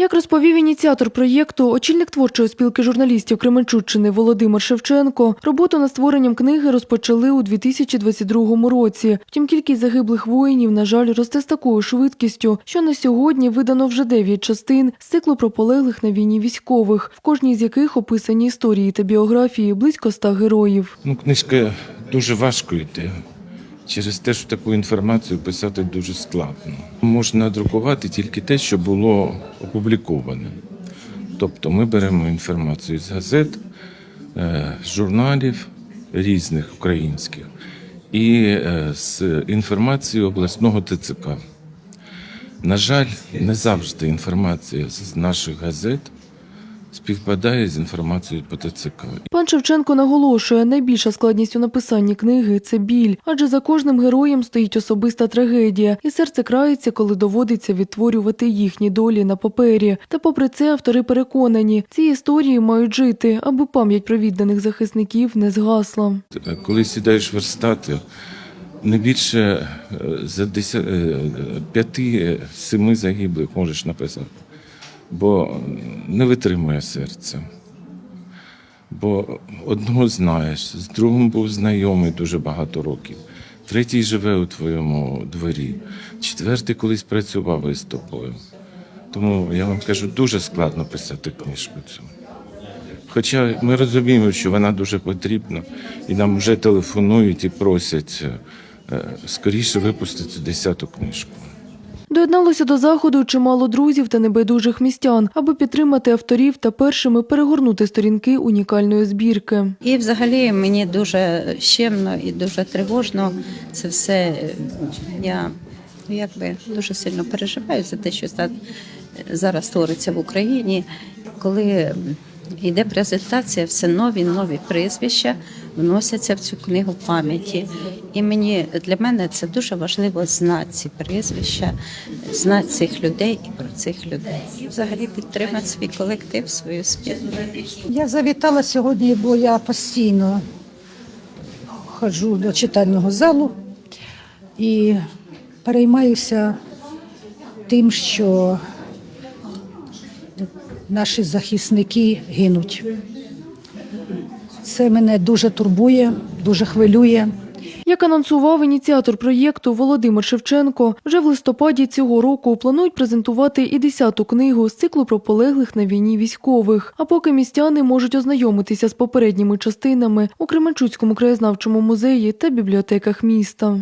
Як розповів ініціатор проєкту, очільник творчої спілки журналістів Кременчуччини Володимир Шевченко, роботу над створенням книги розпочали у 2022 році. Втім, кількість загиблих воїнів, на жаль, росте з такою швидкістю, що на сьогодні видано вже 9 частин з циклу про полеглих на війні військових, в кожній з яких описані історії та біографії близько ста героїв. Ну, книжка дуже важко йде. Через те, що таку інформацію писати дуже складно. Можна друкувати тільки те, що було опубліковане. Тобто ми беремо інформацію з газет, е, журналів різних українських і е, з інформації обласного ТЦК. На жаль, не завжди інформація з наших газет співпадає з інформацією по ТЦК. Пан Шевченко наголошує, найбільша складність у написанні книги це біль, адже за кожним героєм стоїть особиста трагедія, і серце крається, коли доводиться відтворювати їхні долі на папері. Та попри це автори переконані, ці історії мають жити, аби пам'ять про відданих захисників не згасла. Коли сідаєш верстати, не більше е, за 10, е, п'яти-семи загиблих можеш написати, бо не витримує серце. Бо одного знаєш, з другим був знайомий дуже багато років, третій живе у твоєму дворі, четвертий колись працював із тобою. Тому я вам кажу, дуже складно писати книжку цю. Хоча ми розуміємо, що вона дуже потрібна, і нам вже телефонують і просять е, скоріше випустити десяту книжку. Доєдналося до заходу чимало друзів та небайдужих містян, аби підтримати авторів та першими перегорнути сторінки унікальної збірки. І взагалі мені дуже щемно і дуже тривожно це все. Я ну, якби дуже сильно переживаю за те, що зараз твориться в Україні, коли йде презентація, все нові нові прізвища вносяться в цю книгу пам'яті. І мені для мене це дуже важливо знати ці прізвища, знати цих людей і про цих людей. Взагалі підтримати свій колектив, свою спільну. Я завітала сьогодні, бо я постійно ходжу до читального залу і переймаюся тим, що наші захисники гинуть. Це мене дуже турбує, дуже хвилює. Як анонсував ініціатор проєкту Володимир Шевченко, вже в листопаді цього року планують презентувати і десяту книгу з циклу про полеглих на війні військових. А поки містяни можуть ознайомитися з попередніми частинами у Кременчуцькому краєзнавчому музеї та бібліотеках міста.